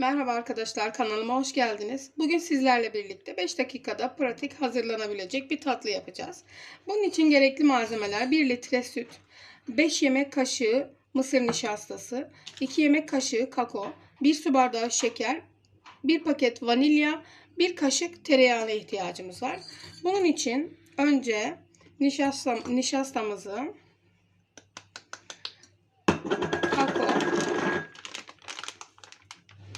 Merhaba arkadaşlar kanalıma hoş geldiniz. Bugün sizlerle birlikte 5 dakikada pratik hazırlanabilecek bir tatlı yapacağız. Bunun için gerekli malzemeler 1 litre süt, 5 yemek kaşığı mısır nişastası, 2 yemek kaşığı kakao, 1 su bardağı şeker, 1 paket vanilya, 1 kaşık tereyağına ihtiyacımız var. Bunun için önce nişasta, nişastamızı, kakao,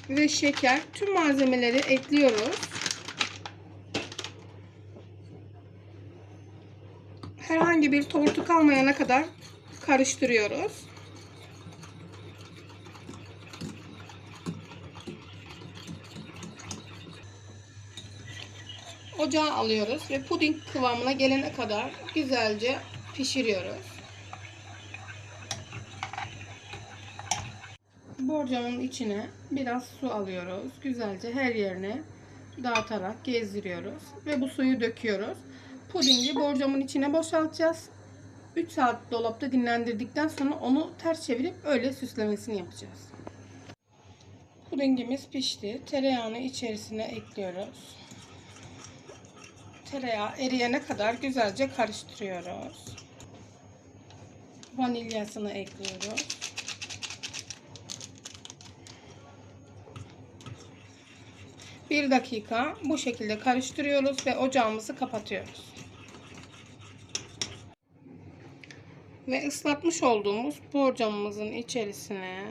ve şeker tüm malzemeleri ekliyoruz. Herhangi bir tortu kalmayana kadar karıştırıyoruz. Ocağa alıyoruz ve puding kıvamına gelene kadar güzelce pişiriyoruz. Borcamın içine biraz su alıyoruz. Güzelce her yerine dağıtarak gezdiriyoruz. Ve bu suyu döküyoruz. Pudingi borcamın içine boşaltacağız. 3 saat dolapta dinlendirdikten sonra onu ters çevirip öyle süslemesini yapacağız. Pudingimiz pişti. Tereyağını içerisine ekliyoruz. Tereyağı eriyene kadar güzelce karıştırıyoruz. Vanilyasını ekliyoruz. Bir dakika bu şekilde karıştırıyoruz ve ocağımızı kapatıyoruz. Ve ıslatmış olduğumuz borcamımızın içerisine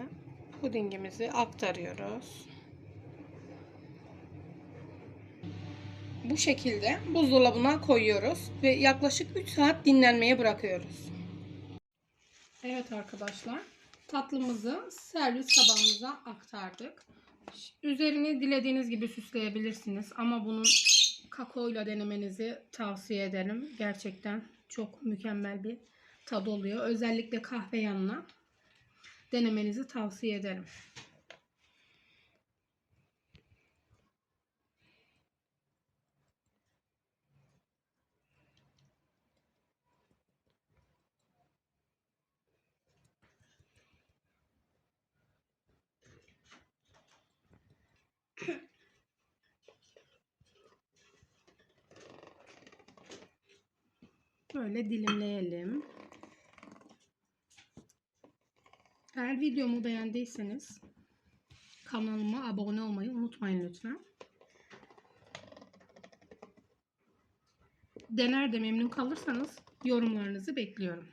pudingimizi aktarıyoruz. Bu şekilde buzdolabına koyuyoruz ve yaklaşık 3 saat dinlenmeye bırakıyoruz. Evet arkadaşlar, tatlımızı servis tabağımıza aktardık. Üzerini dilediğiniz gibi süsleyebilirsiniz ama bunun kakaoyla denemenizi tavsiye ederim. Gerçekten çok mükemmel bir tadı oluyor. Özellikle kahve yanına denemenizi tavsiye ederim. Böyle dilimleyelim. Eğer videomu beğendiyseniz kanalıma abone olmayı unutmayın lütfen. Dener de memnun kalırsanız yorumlarınızı bekliyorum.